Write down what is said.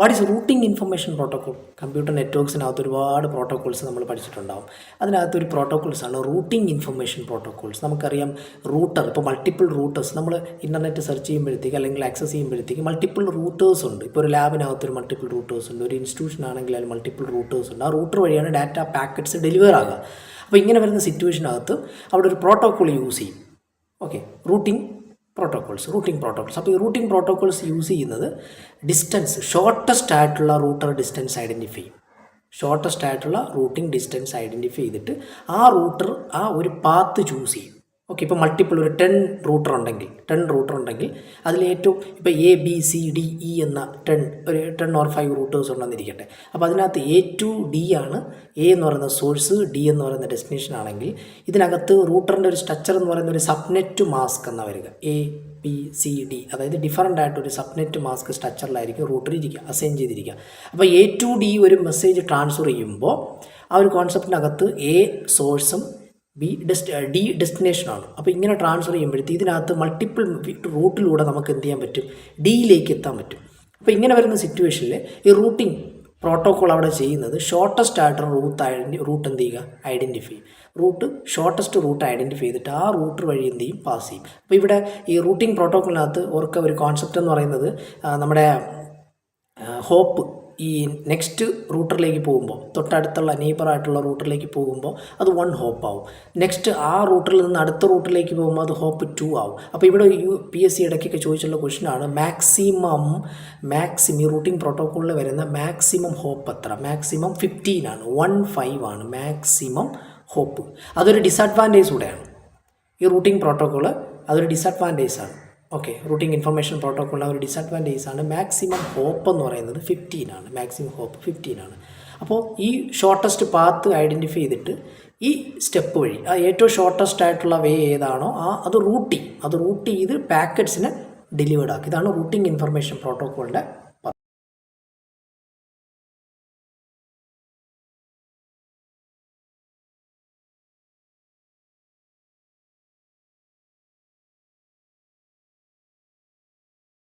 What is routing information protocol computer നെറ്റ്വർക്ക്സിനകത്ത് ഒരുപാട് protocols നമ്മൾ പഠിച്ചിട്ടുണ്ടാവും. അതിനകത്ത് ഒരു പ്രോട്ടോകോൾസ് ആണ് റൂട്ടിംഗ് ഇൻഫർമേഷൻ പ്രോട്ടോകോൾസ് നമുക്കറിയാം റൂട്ടർ ഇപ്പോൾ മൾട്ടിപ്പിൾ റൂട്ടേഴ്സ് നമ്മൾ ഇന്റർനെറ്റ് സെർച്ച് ചെയ്യുമ്പോഴത്തേക്ക് അല്ലെങ്കിൽ ആക്സസ് ചെയ്യുമ്പോഴത്തേക്ക് മൾട്ടിപ്പിൾ റൂട്ടേഴ്സ് ഉണ്ട്. ഇപ്പോൾ ഒരു ലാബിനകത്ത് ഒരു മൾട്ടിപ്പിൾ റൂട്ടേഴ്സ് ഉണ്ട്. ഒരു ഇൻസ്റ്റിറ്റ്യൂഷൻ ആണെങ്കിൽ അതിൽ മൾട്ടിപ്പിൾ റൂട്ടേഴ്സ് ഉണ്ട്. ആ റൂട്ടർ വഴിയാണ് ഡാറ്റ പാക്കറ്റ്സ് ഡെലിവർ ആകുക. അപ്പോൾ ഇങ്ങനെ വരുന്ന സിറ്റുവേഷനകത്ത് അവിടെ ഒരു പ്രോട്ടോകോൾ യൂസ് ചെയ്യും. Okay routing protocols routing protocols അപ്പോൾ ഈ റൂട്ടിംഗ് പ്രോട്ടോക്കോൾസ് യൂസ് ചെയ്യുന്നത് ഡിസ്റ്റൻസ് ഷോർട്ടസ്റ്റ് ആയിട്ടുള്ള റൂട്ടർ ഡിസ്റ്റൻസ് ഐഡന്റിഫൈ ചെയ്യും. ഷോർട്ടസ്റ്റ് ആയിട്ടുള്ള റൂട്ടിംഗ് ഡിസ്റ്റൻസ് ഐഡന്റിഫൈ ചെയ്തിട്ട് ആ റൂട്ടർ ആ ഒരു പാത്ത് ചൂസ് ചെയ്യും. ഓക്കെ ഇപ്പോൾ മൾട്ടിപ്പിൾ ഒരു ടെൻ റൂട്ടർ ഉണ്ടെങ്കിൽ ടെൻ റൂട്ടർ ഉണ്ടെങ്കിൽ അതിൽ ഏറ്റവും ഇപ്പോൾ A B C D E എന്ന ടെൻ ഒരു ടെൻ ഓർ ഫൈവ് റൂട്ടേഴ്സ് ഉണ്ടെന്നിരിക്കട്ടെ. അപ്പോൾ അതിനകത്ത് എ ടു ഡി ആണ് എ എന്ന് പറയുന്ന സോഴ്സ് ഡി എന്ന് പറയുന്ന ഡെസ്റ്റിനേഷൻ ആണെങ്കിൽ ഇതിനകത്ത് റൂട്ടറിന്റെ ഒരു സ്ട്രക്ചർ എന്ന് പറയുന്ന ഒരു സബ്നെറ്റ് മാസ്ക് എന്ന വരിക. എ ബി സി ഡി അതായത് ഡിഫറന്റ് ആയിട്ട് ഒരു സബ്നെറ്റ് മാസ്ക് സ്ട്രക്ചറിലായിരിക്കും റൂട്ടർ ഇരിക്കുക അസൈൻ ചെയ്തിരിക്കുക. അപ്പോൾ എ ടു ഡി ഒരു മെസ്സേജ് ട്രാൻസ്ഫർ ചെയ്യുമ്പോൾ ആ ഒരു കോൺസെപ്റ്റിനകത്ത് എ സോഴ്സും ബി ഡെസ്റ്റ് ഡി ഡെസ്റ്റിനേഷനാണ്. അപ്പോൾ ഇങ്ങനെ ട്രാൻസ്ഫർ ചെയ്യുമ്പോഴത്തേക്ക് ഇതിനകത്ത് മൾട്ടിപ്പിൾ റൂട്ടിലൂടെ നമുക്ക് എന്ത് ചെയ്യാൻ പറ്റും? ഡിയിലേക്ക് എത്താൻ പറ്റും. അപ്പോൾ ഇങ്ങനെ വരുന്ന സിറ്റുവേഷനിൽ ഈ റൂട്ടിംഗ് പ്രോട്ടോകോൾ അവിടെ ചെയ്യുന്നത് ഷോർട്ടസ്റ്റ് ആയിട്ടുള്ള റൂട്ട് ഐഡന്റി റൂട്ട് എന്ത് ചെയ്യുക? Identify route shortest route identify ചെയ്തിട്ട് ആ റൂട്ട് വഴി എന്ത് ചെയ്യും? പാസ് ചെയ്യും. അപ്പോൾ ഇവിടെ ഈ റൂട്ടിംഗ് പ്രോട്ടോക്കോളിനകത്ത് ഓർക്ക ഒരു കോൺസെപ്റ്റ് എന്ന് പറയുന്നത് നമ്മുടെ ഹോപ്പ് ഈ നെക്സ്റ്റ് റൂട്ടറിലേക്ക് പോകുമ്പോൾ തൊട്ടടുത്തുള്ള നെയ്ബറായിട്ടുള്ള റൂട്ടറിലേക്ക് പോകുമ്പോൾ അത് വൺ ഹോപ്പ് ആവും. നെക്സ്റ്റ് ആ റൂട്ടിൽ നിന്ന് അടുത്ത റൂട്ടിലേക്ക് പോകുമ്പോൾ അത് ഹോപ്പ് ടു ആവും. അപ്പോൾ ഇവിടെ യു പി എസ് സി ഇടയ്ക്കൊക്കെ ചോദിച്ചുള്ള ക്വസ്റ്റ്യനാണ് മാക്സിമം മാക്സിമം ഈ റൂട്ടിംഗ് പ്രോട്ടോക്കോളിൽ വരുന്ന മാക്സിമം ഹോപ്പ് എത്ര? മാക്സിമം ഫിഫ്റ്റീൻ ആണ് വൺ ഫൈവ് ആണ് മാക്സിമം ഹോപ്പ് അതൊരു ഡിസഡ്വാന്റേജ് കൂടെയാണ്. ഈ റൂട്ടിംഗ് പ്രോട്ടോക്കോൾ അതൊരു ഡിസഡ്വാന്റേജ് ആണ്. ഓക്കെ റൂട്ടിംഗ് ഇൻഫർമേഷൻ പ്രോട്ടോക്കോളിന്റെ ഒരു ഡിസഡ്വാന്റേജ് ആണ്. മാക്സിമം ഹോപ്പ് എന്ന് പറയുന്നത് ഫിഫ്റ്റീൻ ആണ്. മാക്സിമം ഹോപ്പ് ഫിഫ്റ്റീൻ ആണ്. അപ്പോൾ ഈ ഷോർട്ടസ്റ്റ് പാത്ത് ഐഡന്റിഫൈ ചെയ്തിട്ട് ഈ സ്റ്റെപ്പ് വഴി ആ ഏറ്റവും ഷോർട്ടസ്റ്റ് ആയിട്ടുള്ള വേ ഏതാണോ ആ അത് റൂട്ട് ചെയ്യും. അത് റൂട്ട് ചെയ്ത് പാക്കറ്റ്സിനെ ഡെലിവേർഡ് ആക്കും. ഇതാണ് റൂട്ടിംഗ് ഇൻഫർമേഷൻ പ്രോട്ടോക്കോളിന്റെ